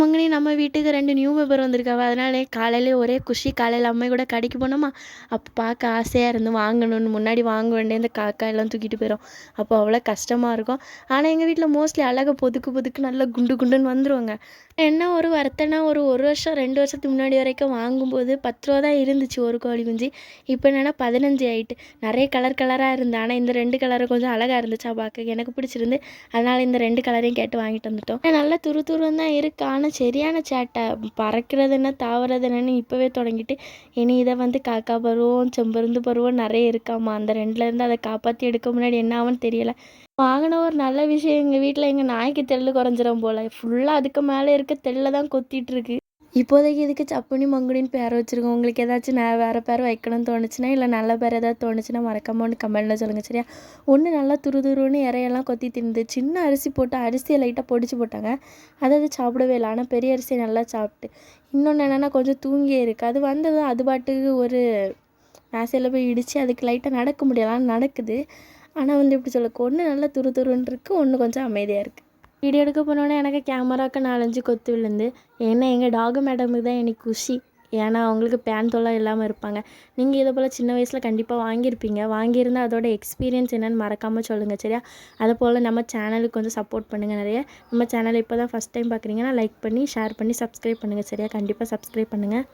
மங்கனி நம்ம வீட்டுக்கு ரெண்டு நியூ மெம்பர் வந்திருக்காவ. அதனால காலையிலே ஒரே குஷி காலையில் அம்மை கூட கடைக்கு போனோமா? அப்போ பார்க்க ஆசையாக இருந்து வாங்கணும்னு முன்னாடி வாங்க வேண்டிய இந்த காக்கா எல்லாம் தூக்கிட்டு போயிடும் அப்போ அவ்வளோ கஷ்டமாக இருக்கும். ஆனால் எங்கள் வீட்டில் மோஸ்ட்லி அழகாக பொதுக்கு பொதுக்கு நல்லா குண்டு குண்டுன்னு வந்துருவாங்க. என்ன ஒரு வருத்தம்னா ஒரு ஒரு வருஷம் ரெண்டு வருஷத்துக்கு முன்னாடி வரைக்கும் வாங்கும்போது பத்து ரூபா தான் இருந்துச்சு ஒரு கோழி குஞ்சு. இப்போ என்னென்னா பதினஞ்சு ஆயிட்டு. நிறைய கலர் கலராக இருந்து ஆனால் இந்த ரெண்டு கலரும் கொஞ்சம் அழகாக இருந்துச்சா பார்க்க எனக்கு பிடிச்சிருந்து. அதனால் இந்த ரெண்டு கலரையும் கேட்டு வாங்கிட்டு வந்துட்டோம். நல்லா துரு துருன்னு தான் இருக்குது ஆனால் சரியான சேட்டை பறக்கிறது என்ன தாவறது என்னன்னு இப்போவே தொடங்கிட்டு இனி இதை வந்து காக்கா பருவம் செம்பருந்து பருவம் நிறைய இருக்காமா அந்த ரெண்டுலேருந்து அதை காப்பாற்றி எடுக்க முன்னாடி என்ன ஆகும்னு தெரியலை. வாங்கின ஒரு நல்ல விஷயம் எங்கள் வீட்டில் எங்கள் நாய்க்கு தெள்ளு குறைஞ்சிரும் போல். ஃபுல்லாக அதுக்கு மேலே இருக்க தெல்லை தான் கொத்திட்டு இருக்கு. இப்போதைக்கு இதுக்கு சப்புனி மங்குடின்னு பேர் வச்சுருக்கோம். உங்களுக்கு ஏதாச்சும் நான் வேறு பேர் வைக்கணும்னு தோணுச்சுன்னா இல்லை நல்ல பேர் ஏதாவது தோணுச்சுன்னா மறக்காம ஒன்று கமெண்ட்டில் சொல்லுங்கள் சரியா? ஒன்று நல்லா துரு துருன்னு இறையெல்லாம் கொத்தி தின்னுது. சின்ன அரிசி போட்டு அரிசியை லைட்டாக பொடிச்சு போட்டாங்க. அதை அது சாப்பிடவே இல்லை. ஆனால் பெரிய அரிசியை நல்லா சாப்பிட்டு. இன்னொன்று என்னென்னா கொஞ்சம் தூங்கியே இருக்குது அது வந்ததும் அது பாட்டுக்கு ஒரு மேசையில் போய் இடித்து அதுக்கு லைட்டாக நடக்க முடியலாம் நடக்குது. ஆனால் வந்து எப்படி சொல்லக்கு ஒன்று நல்லா துரு துருன்னு இருக்குது ஒன்று கொஞ்சம் அமைதியாக இருக்குது வீடியோ எடுக்க போனோன்னே எனக்கு கேமராக்கு நாலஞ்சு கொத்து விழுந்து ஏன்னா எங்கள் டாகு மேடமுக்கு தான் எனக்கு குஷி. ஏன்னா அவங்களுக்கு பேன் தொல்லாம் இல்லாமல் இருப்பாங்க. நீங்கள் இதை போல் சின்ன வயசில் கண்டிப்பாக வாங்கியிருப்பீங்க. வாங்கியிருந்தால் அதோட எக்ஸ்பீரியன்ஸ் என்னென்னு மறக்காமல் சொல்லுங்கள் சரியா? அதை போல் நம்ம சேனலுக்கு கொஞ்சம் சப்போர்ட் பண்ணுங்கள் நிறைய. நம்ம சேனல் இப்போ தான் ஃபஸ்ட் டைம் பார்க்குறீங்கன்னா லைக் பண்ணி ஷேர் பண்ணி சப்ஸ்கிரைப் பண்ணுங்கள் சரியா? கண்டிப்பாக சப்ஸ்கிரைப் பண்ணுங்கள்